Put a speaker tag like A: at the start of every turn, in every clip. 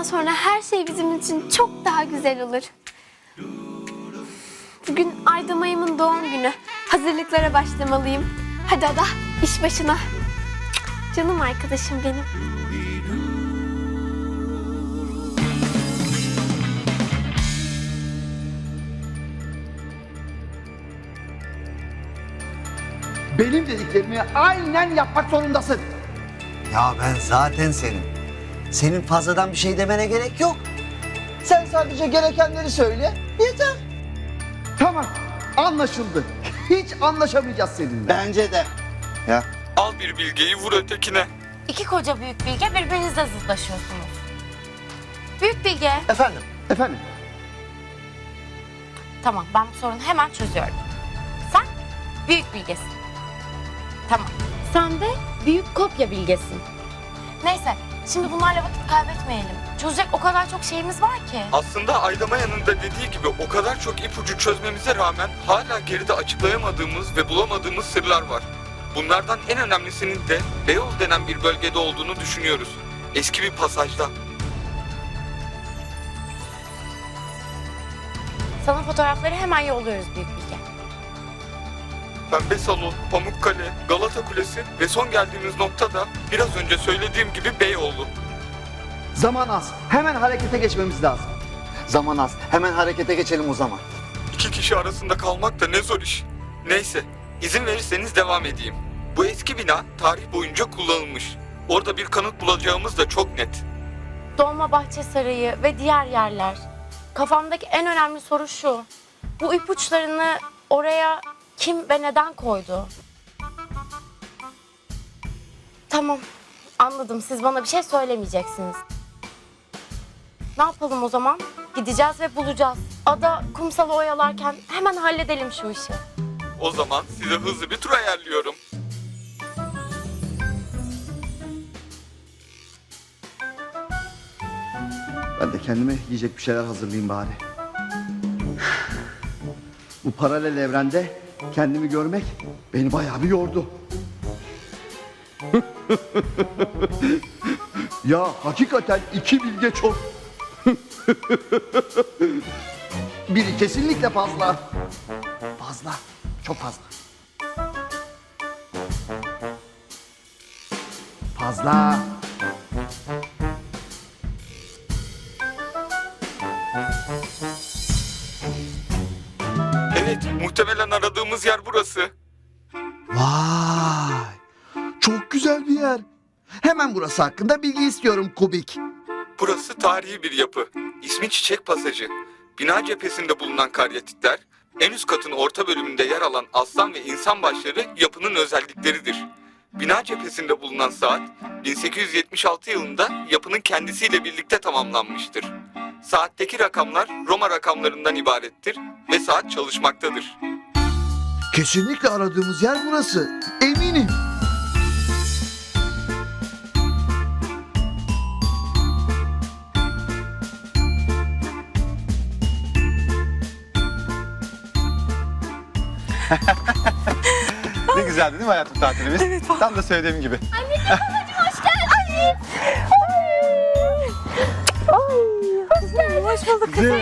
A: Bundan sonra her şey bizim için çok daha güzel olur. Bugün Aydamayım'ın doğum günü. Hazırlıklara başlamalıyım. Hadi Ada, iş başına. Canım arkadaşım benim.
B: Benim dediklerimi aynen yapmak zorundasın.
C: Ya ben zaten senin. Senin fazladan bir şey demene gerek yok.
B: Sen sadece gerekenleri söyle, yeter. Tamam, anlaşıldı. Hiç anlaşamayacağız seninle.
C: Bence de. Ya
D: Al bir bilgiyi vur ötekine.
E: İki koca büyük bilge birbirinizle zıtlaşıyorsunuz. Büyük bilge.
C: efendim.
B: Efendim,
E: Tamam ben bu sorunu hemen çözüyorum. Sen büyük bilgesin. Tamam. Sen de büyük kopya bilgesin. Neyse şimdi bunlarla vakit kaybetmeyelim. Çözecek o kadar çok şeyimiz var ki.
D: Aslında Aydamaya'nın da dediği gibi o kadar çok ipucu çözmemize rağmen hala geride açıklayamadığımız ve bulamadığımız sırlar var. Bunlardan en önemlisinin de Beyoğlu denen bir bölgede olduğunu düşünüyoruz. Eski bir pasajda.
E: Sana fotoğrafları hemen yolluyoruz büyük bilge.
D: Pembe Salon, Pamukkale, Galata Kulesi ve son geldiğimiz nokta da biraz önce söylediğim gibi Beyoğlu.
B: zaman az. Hemen harekete geçmemiz lazım.
C: Zaman az. Hemen harekete geçelim o zaman.
D: İki kişi arasında kalmak da ne zor iş. Neyse, izin verirseniz devam edeyim. Bu eski bina tarih boyunca kullanılmış. Orada bir kanıt bulacağımız da çok net.
E: Dolmabahçe Sarayı ve diğer yerler. Kafamdaki en önemli soru şu. Bu ipuçlarını oraya kim ve neden koydu? Tamam, anladım. Siz bana bir şey söylemeyeceksiniz. Ne yapalım o zaman? Gideceğiz ve bulacağız. Ada kumsalı oyalarken hemen halledelim şu işi.
D: O zaman size hızlı bir tur ayarlıyorum.
B: Ben de kendime yiyecek bir şeyler hazırlayayım bari. Bu paralel evrende kendimi görmek beni bayağı bir yordu. ya hakikaten iki bilge çok. Biri kesinlikle fazla. Fazla. Çok fazla. Fazla.
D: Evet, muhtemelen aradığımız yer burası.
B: Vay! Çok güzel bir yer. Hemen burası hakkında bilgi istiyorum Kubik.
D: Burası tarihi bir yapı. İsmi Çiçek Pasajı. Bina cephesinde bulunan karyatitler, en üst katın orta bölümünde yer alan aslan ve insan başları yapının özellikleridir. Bina cephesinde bulunan saat, 1876 yılında yapının kendisiyle birlikte tamamlanmıştır. Saatteki rakamlar Roma rakamlarından ibarettir ve saat çalışmaktadır.
B: Kesinlikle aradığımız yer burası. Eminim.
F: Ne güzeldi değil mi hayatım tatilimiz? Evet. Tam da söylediğim gibi.
E: Hoş bulduk kızım.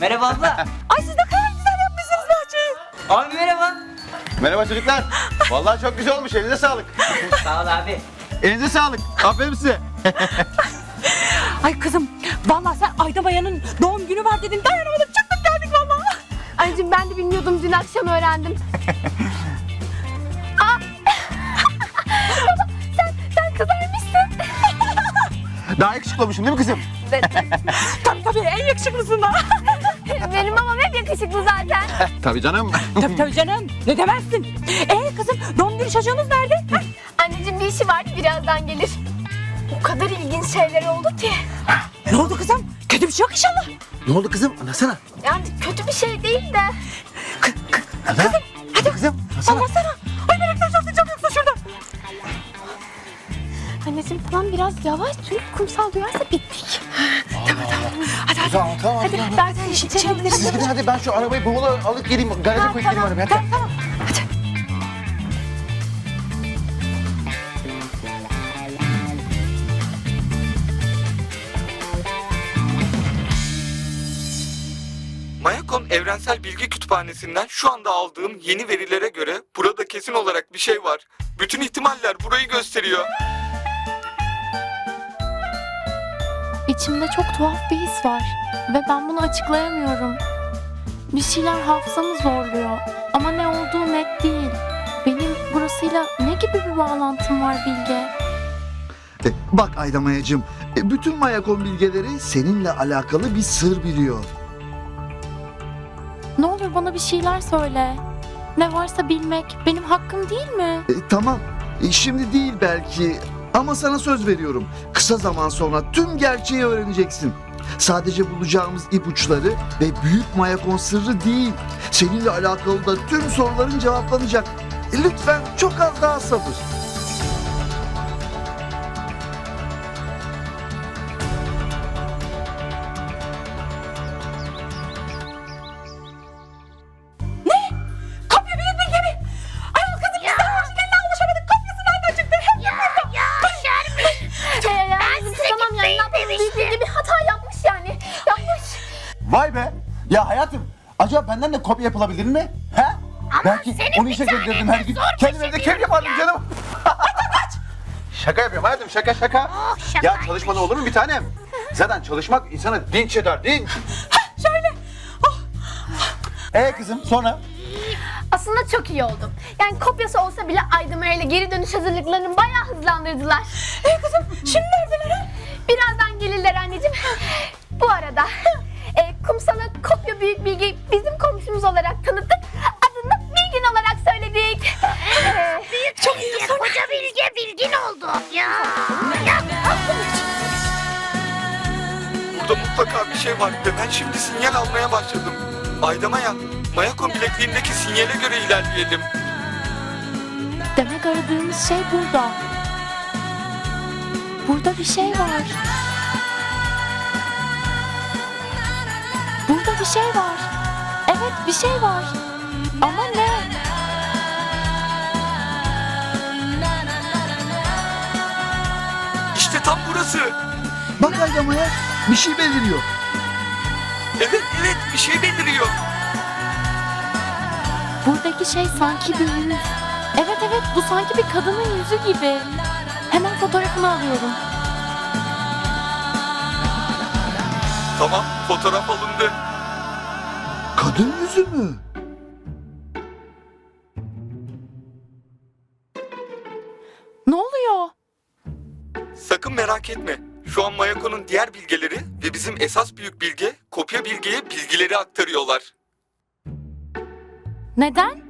G: Merhaba abla.
E: Ay siz ne kadar güzel yapmışsınız bahçeyi.
G: Abi merhaba.
F: Merhaba çocuklar. Vallahi çok güzel olmuş. Elinize sağlık.
G: Sağ ol abi.
F: Elinize sağlık. Aferin size.
H: Ay kızım vallahi sen Ayda Bayan'ın doğum günü var dedin dayanamadım çıktık geldik vallahi.
A: Anneciğim ben de bilmiyordum. Dün akşam öğrendim. Aa! sen, sen kızarmışsın.
F: Daha yakışıklı olmuşum değil mi kızım?
H: Tabii tabii en yakışıklısından.
A: Benim babam hep yakışıklı zaten.
F: Tabii canım.
H: tabii tabii canım ne demezsin. Ee kızım doğum günü çocuğunuz nerede? Ha?
A: Anneciğim bir işi var. Birazdan gelir. O kadar ilginç şeyler oldu ki.
H: Ne oldu kızım? Kötü bir şey yok inşallah.
C: Ne oldu kızım? Anlasana.
A: Yani kötü bir şey değil de.
C: Hadi. Hadi kızım. Anlasana.
H: Anlatsana. Ay meraktan çatlayacağım yoksa şurada.
A: Anneciğim tamam biraz yavaş çünkü kumsal duyarsa bittik.
C: Tamam tamam.
A: Hadi hadi. Tamam tamam. Hadi tamam. zaten işi çevirelim.
C: Siz gidin hadi ben şu arabayı bavula alıp geleyim. Garaja tamam, koyup tamam, geleyim arabaya.
H: Tamam tamam. Hadi.
D: Mayakom Evrensel Bilgi Kütüphanesi'nden şu anda aldığım yeni verilere göre burada kesin olarak bir şey var. Bütün ihtimaller burayı gösteriyor.
E: İçimde çok tuhaf bir his var ve ben bunu açıklayamıyorum. Bir şeyler hafızamı zorluyor ama ne olduğu net değil. Benim burasıyla ne gibi bir bağlantım var Bilge?
B: E, bak Aydamayacığım, e, bütün Mayakon bilgeleri seninle alakalı bir sır biliyor.
E: Ne olur bana bir şeyler söyle. Ne varsa bilmek benim hakkım değil mi?
B: E, tamam, e, şimdi değil belki ama sana söz veriyorum. Kısa zaman sonra tüm gerçeği öğreneceksin. Sadece bulacağımız ipuçları ve büyük Mayakon sırrı değil. Seninle alakalı da tüm soruların cevaplanacak. Lütfen çok az daha sabır.
H: Kopya
F: yapılabilir mi? He? Belki onu işe gönderdim her gün. Kendim evde kek yapardım canım. şaka yapıyorum hayatım şaka şaka. ya çalışmadan olur mu bir tanem? Zaten çalışmak insanı dinç eder dinç.
H: Şöyle.
F: Ee kızım sonra?
A: Aslında çok iyi oldum. Yani kopyası olsa bile Aydemir ile geri dönüş hazırlıklarını bayağı hızlandırdılar.
H: Ee kızım şimdi neredeler?
A: Birazdan gelirler anneciğim. Bu arada kumsala kopya büyük bilgi bizim komşumuz olarak tanıttık. Adını Bilgin olarak söyledik. E,
H: Çok iyi.
I: Koca bilge bilgin oldu. Ya.
D: Burada mutlaka bir şey var ve ben şimdi sinyal almaya başladım. Aydamaya, Mayakon bilekliğindeki sinyale göre ilerleyelim.
E: Demek aradığımız şey burada. Burada bir şey var. Burada bir şey var. Evet bir şey var. Ama ne?
D: İşte tam burası.
B: Bak Aydamaya, bir şey beliriyor.
D: Evet evet bir şey beliriyor.
E: Buradaki şey sanki bir yüz. Evet evet bu sanki bir kadının yüzü gibi. Hemen fotoğrafını alıyorum.
D: Tamam fotoğraf alındı.
B: Kadın yüzü mü?
E: Ne oluyor?
D: Sakın merak etme. Şu an Mayako'nun diğer bilgeleri ve bizim esas büyük bilge kopya bilgiye bilgileri aktarıyorlar.
E: Neden?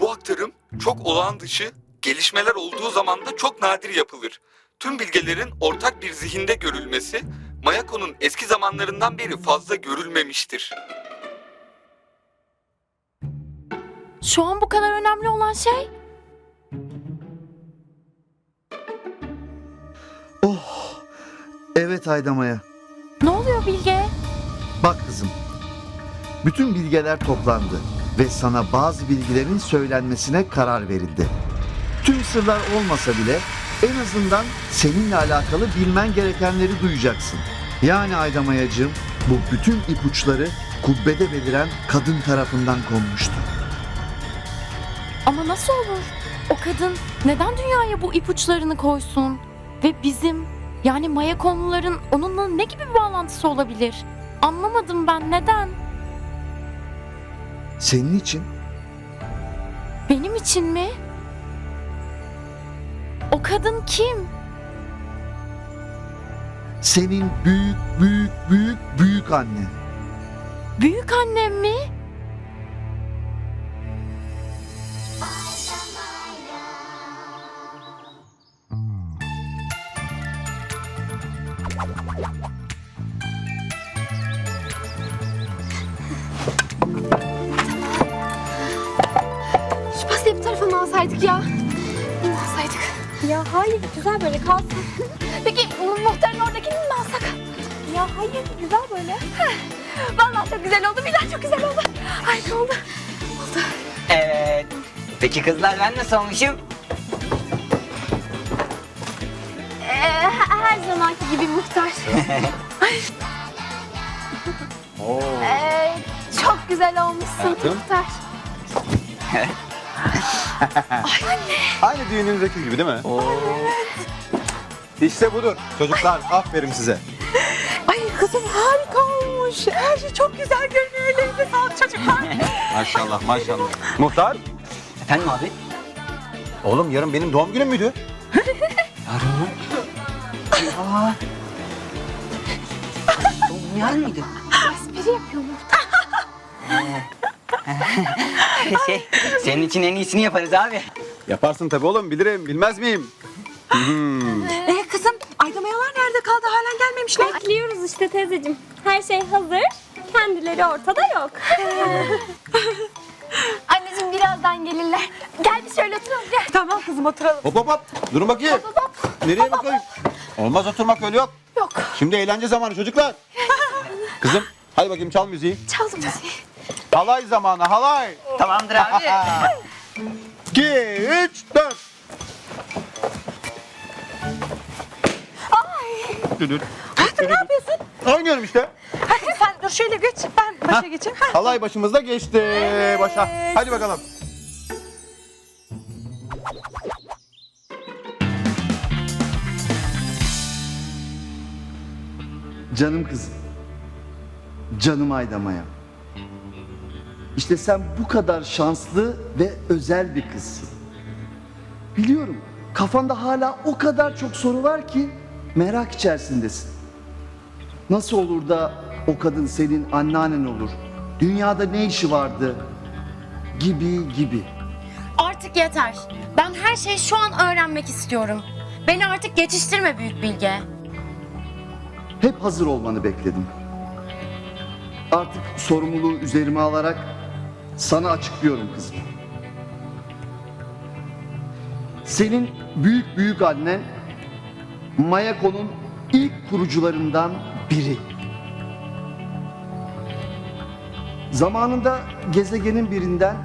D: Bu aktarım çok olağan dışı, gelişmeler olduğu zaman da çok nadir yapılır. Tüm bilgelerin ortak bir zihinde görülmesi, Mayako'nun eski zamanlarından beri fazla görülmemiştir.
E: Şu an bu kadar önemli olan şey
B: Oh, evet Aydamaya.
E: ne oluyor Bilge?
B: Bak kızım, bütün bilgeler toplandı ve sana bazı bilgilerin söylenmesine karar verildi. Tüm sırlar olmasa bile en azından seninle alakalı bilmen gerekenleri duyacaksın. Yani Aydamayacığım, bu bütün ipuçları kubbede beliren kadın tarafından konmuştu.
E: Ama nasıl olur? O kadın neden dünyaya bu ipuçlarını koysun? Ve bizim yani Maya konuların onunla ne gibi bir bağlantısı olabilir? Anlamadım ben neden?
B: Senin için
E: Benim için mi? Kadın kim?
B: senin büyük büyük büyük büyük annen.
E: Büyük annem mi?
A: şu pastayı bu tarafa alsaydık ya?
H: Ya hayır güzel böyle kalsın.
A: Peki mu- muhtarın oradakini mi alsak?
H: Ya hayır güzel böyle.
A: Vallahi çok güzel oldu. Bilal çok güzel oldu. Harika oldu.
G: Evet. Peki kızlar ben nasıl olmuşum?
A: Ee, her zamanki gibi muhtar. Ee, çok güzel olmuşsun Muhtar.
F: Aynı düğünümüzdeki gibi değil mi? İşte budur. Çocuklar aferin size.
H: Ay kızım harika olmuş. Her şey çok güzel görünüyor. Ellerinize sağlık çocuklar.
F: Maşallah maşallah. Muhtar.
G: Efendim abi?
F: Oğlum yarın benim doğum günüm müydü?
G: Doğum yarın mıydı?
A: Espri yapıyor Muhtar.
G: şey, senin için en iyisini yaparız abi.
F: Yaparsın tabii oğlum bilirim bilmez miyim?
H: Ee kızım Ayda mayalar nerede kaldı? Halen gelmemişler.
J: Bekliyoruz işte teyzeciğim. Her şey hazır. Kendileri ortada yok.
A: Anneciğim birazdan gelirler. Gel bir şöyle oturalım gel.
H: Tamam kızım oturalım.
F: Hop hop hop. Durun bakayım.
A: Hop hop.
F: Nereye bakayım? Olmaz oturmak öyle yok.
A: Yok.
F: Şimdi eğlence zamanı çocuklar. Kızım hadi bakayım çal müziği.
A: Çaldım müziği.
F: Halay zamanı halay.
G: Tamamdır abi.
F: 2, 3, 4.
H: Hayatım ne yapıyorsun?
F: Oynuyorum işte.
H: Hadi sen dur şöyle geç. Ben başa geçeyim. Ha.
F: Halay başımızda geçti. Başa. Hadi bakalım.
B: Canım kızım. Canım Aydamaya. İşte sen bu kadar şanslı ve özel bir kızsın. Biliyorum kafanda hala o kadar çok soru var ki merak içerisindesin. Nasıl olur da o kadın senin anneannen olur? Dünyada ne işi vardı? Gibi gibi.
E: Artık yeter. Ben her şeyi şu an öğrenmek istiyorum. Beni artık geçiştirme büyük bilge.
B: Hep hazır olmanı bekledim. Artık sorumluluğu üzerime alarak sana açıklıyorum kızım. Senin büyük büyük annen Mayako'nun ilk kurucularından biri. Zamanında gezegenin birinden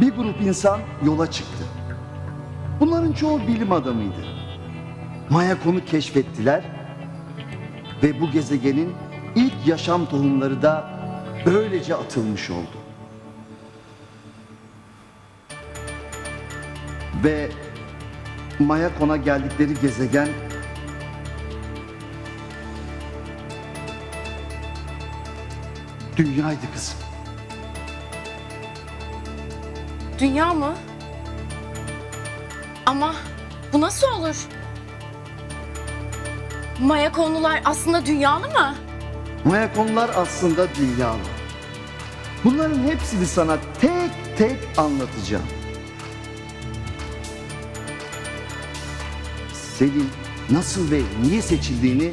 B: bir grup insan yola çıktı. Bunların çoğu bilim adamıydı. Mayakon'u keşfettiler ve bu gezegenin ilk yaşam tohumları da böylece atılmış oldu. Ve Mayakon'a geldikleri gezegen Dünyaydı kızım.
E: Dünya mı? Ama bu nasıl olur? Maya konular aslında dünyalı mı?
B: Mayakonlar aslında dünyalı. Bunların hepsini sana tek tek anlatacağım. Senin nasıl ve niye seçildiğini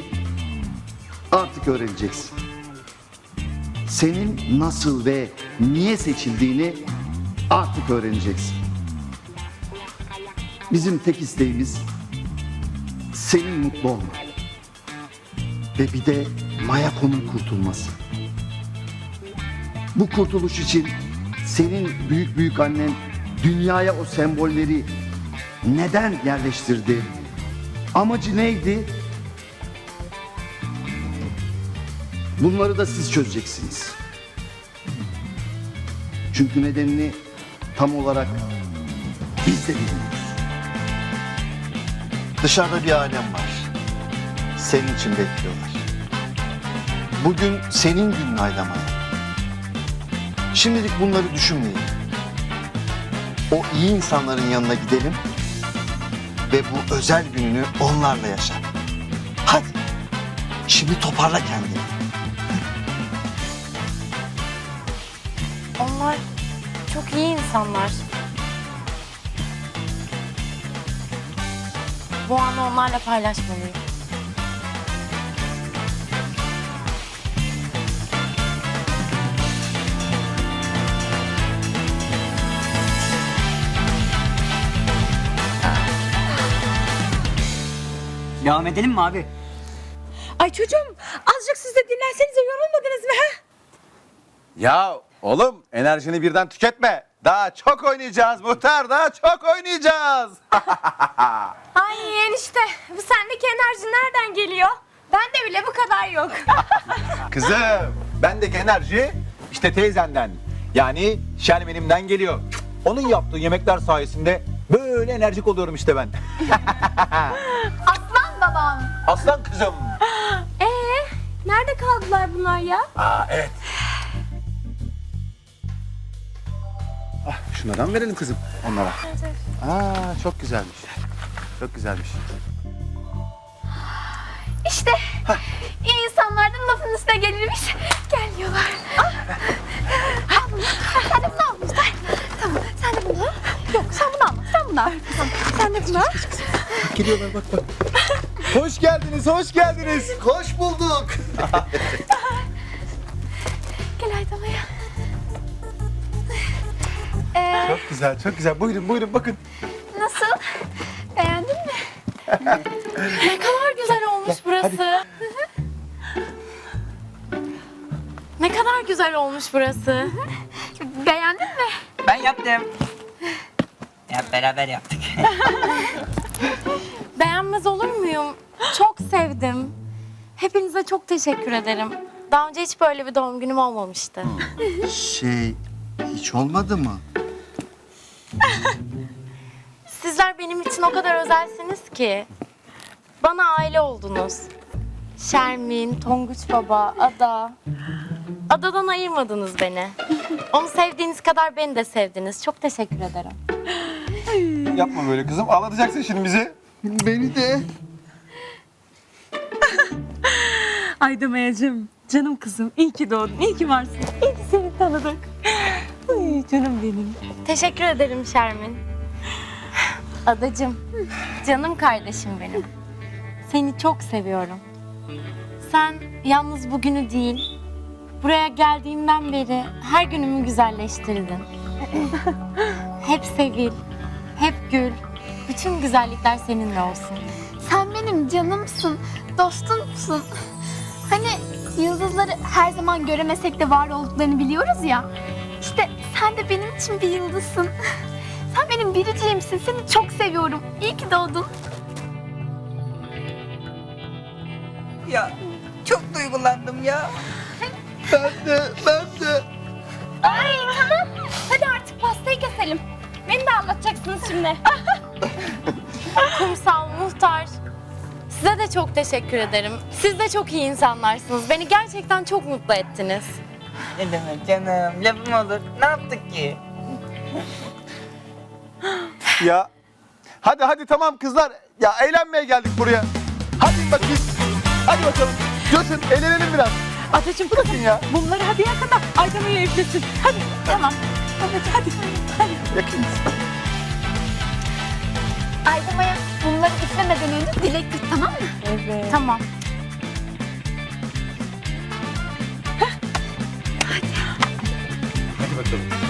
B: artık öğreneceksin. Senin nasıl ve niye seçildiğini artık öğreneceksin. Bizim tek isteğimiz senin mutlu olman ve bir de Mayako'nun kurtulması. Bu kurtuluş için senin büyük büyük annen dünyaya o sembolleri neden yerleştirdi? Amacı neydi? Bunları da siz çözeceksiniz. Çünkü nedenini tam olarak biz de bilmiyoruz. Dışarıda bir alem var. Senin için bekliyorlar. Bugün senin günün aylamaya. Şimdilik bunları düşünmeyin. O iyi insanların yanına gidelim ve bu özel gününü onlarla yaşa. Hadi. Şimdi toparla kendini.
E: Onlar çok iyi insanlar. Bu anı onlarla paylaşmalıyım.
G: Devam edelim mi abi?
H: Ay çocuğum azıcık siz de dinlensenize yorulmadınız mı? Ha?
F: Ya oğlum enerjini birden tüketme. Daha çok oynayacağız muhtar daha çok oynayacağız.
J: Ay enişte bu sendeki enerji nereden geliyor? Bende bile bu kadar yok.
F: Kızım bendeki enerji işte teyzenden. Yani Şermin'imden geliyor. Onun yaptığı yemekler sayesinde böyle enerjik oluyorum işte ben.
A: Aslan babam.
F: Aslan kızım.
J: Ee, nerede kaldılar bunlar ya?
F: Aa evet. Ah, şunlardan verelim kızım onlara. Aa çok güzelmiş. Çok güzelmiş.
A: İşte iyi insanlardan lafın üstüne gelirmiş. Gelmiyorlar. Ah. Al bunu. Bunu al.
F: Geliyorlar bak bak. hoş geldiniz, hoş geldiniz.
C: Hoş bulduk.
A: Gel Aydama'ya. Ee,
F: Çok güzel, çok güzel. Buyurun, buyurun bakın.
A: nasıl? Beğendin mi?
E: Ne kadar güzel olmuş burası. ne kadar güzel olmuş burası.
A: Beğendin mi?
G: Ben yaptım. Hep beraber yaptık.
E: Beğenmez olur muyum? Çok sevdim. Hepinize çok teşekkür ederim. Daha önce hiç böyle bir doğum günüm olmamıştı.
C: Şey hiç olmadı mı?
E: Sizler benim için o kadar özelsiniz ki. Bana aile oldunuz. Şermin, Tonguç Baba, Ada. Adadan ayırmadınız beni. Onu sevdiğiniz kadar beni de sevdiniz. Çok teşekkür ederim.
F: Yapma böyle kızım. Ağlatacaksın şimdi bizi.
C: Beni de.
H: Aydamayacığım, canım kızım. iyi ki doğdun, iyi ki varsın. İyi ki seni tanıdık. Ay, canım benim.
E: Teşekkür ederim Şermin. Adacığım, canım kardeşim benim. Seni çok seviyorum. Sen yalnız bugünü değil, buraya geldiğimden beri her günümü güzelleştirdin. hep sevil, hep gül. Bütün güzellikler seninle olsun.
A: Sen benim canımsın, dostumsun. Hani yıldızları her zaman göremesek de var olduklarını biliyoruz ya. İşte sen de benim için bir yıldızsın. Sen benim biriciğimsin, seni çok seviyorum. İyi ki doğdun.
G: ya çok duygulandım ya.
C: Ben de, ben de.
J: Ay tamam. Hadi artık pastayı keselim. Beni de anlatacaksınız şimdi.
E: Kumsal, muhtar. Size de çok teşekkür ederim. Siz de çok iyi insanlarsınız. Beni gerçekten çok mutlu ettiniz.
G: Ne demek canım lafım olur. Ne yaptık ki?
F: Ya. Hadi hadi tamam kızlar. Ya eğlenmeye geldik buraya. Hadi bakayım. Hadi bakalım. Coşun eğlenelim biraz.
H: Adacığım
F: Bırakın ya.
H: bunları hadi yakın da Aydamaya'ya üflesin. Hadi, tamam. Hadi, hadi. hadi.
F: Yakın.
A: Aydama'ya bunları üflemeden önce dilek tut tamam mı?
H: Evet.
E: Tamam.
F: Hadi bakalım.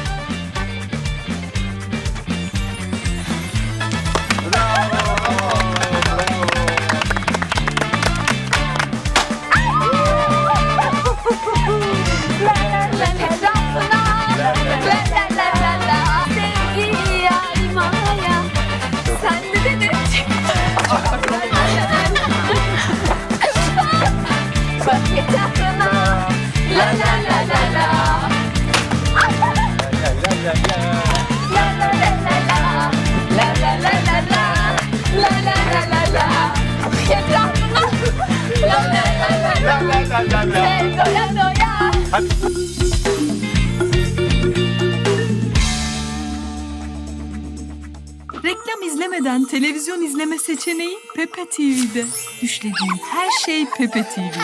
K: Seçeneği Pepe TV'de. Düşlediğin her şey Pepe TV'de.